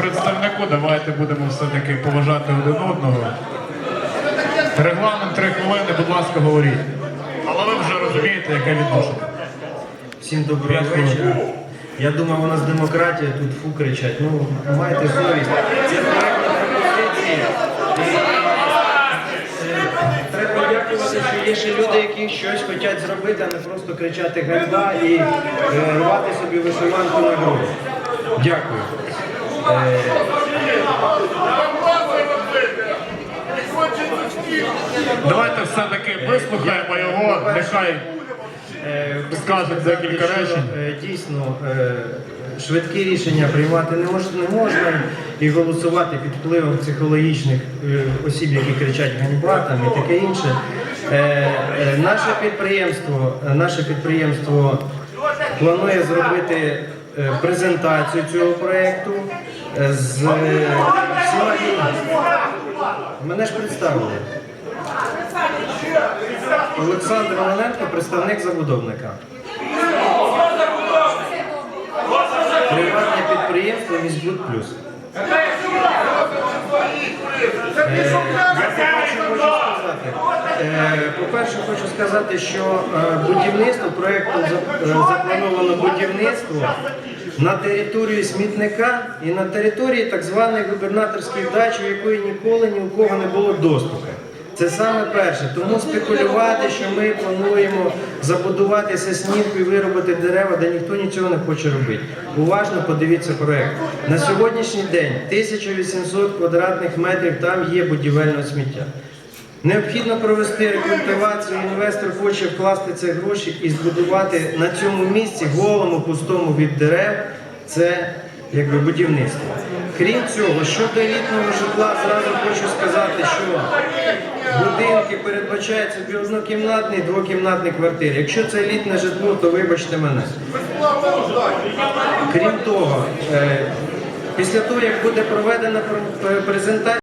представнику, давайте будемо все-таки поважати один одного. Регламент три хвилини, будь ласка, говоріть. Але ви вже розумієте, яке відношення. Всім доброго вечора. Я думав, у нас демократія, тут фу кричать. Ну, майте совість. Це. І, е, Треба дякувати, що є ще люди, які щось хочуть зробити, а не просто кричати ганьба і е, рвати собі вишиванку на груди. Дякую. Давайте все-таки вислухаємо його, нехай Е, скаже декілька речень. е, Дійсно, е, швидкі рішення приймати не можна і голосувати під впливом психологічних осіб, які кричать ганьба там і таке інше. Наше підприємство, наше підприємство планує зробити презентацію цього проєкту е, з е. Мене ж представили. Олександр Олененко, представник забудовника. Приватне підприємство Міськбуд Плюс. Е, по-перше хочу сказати, е, що е, будівництво, проєкту за- е, заплановано будівництво на території смітника і на території так званої губернаторської дачі, у якої ніколи ні у кого не було доступу. Це саме перше. Тому спекулювати, що ми плануємо забудувати Соснівку і виробити дерева, де ніхто нічого не хоче робити. Уважно подивіться проект. На сьогоднішній день 1800 квадратних метрів там є будівельне сміття. Необхідно провести рекультивацію. Інвестор хоче вкласти ці гроші і збудувати на цьому місці голому пустому від дерев. Це якби будівництво. Крім цього, щодо елітного житла, зразу хочу сказати, що будинки передбачають собі однокімнатні, двокімнатні квартири. Якщо це елітне житло, то вибачте мене. Крім того, е, після того, як буде проведена пр- презентація.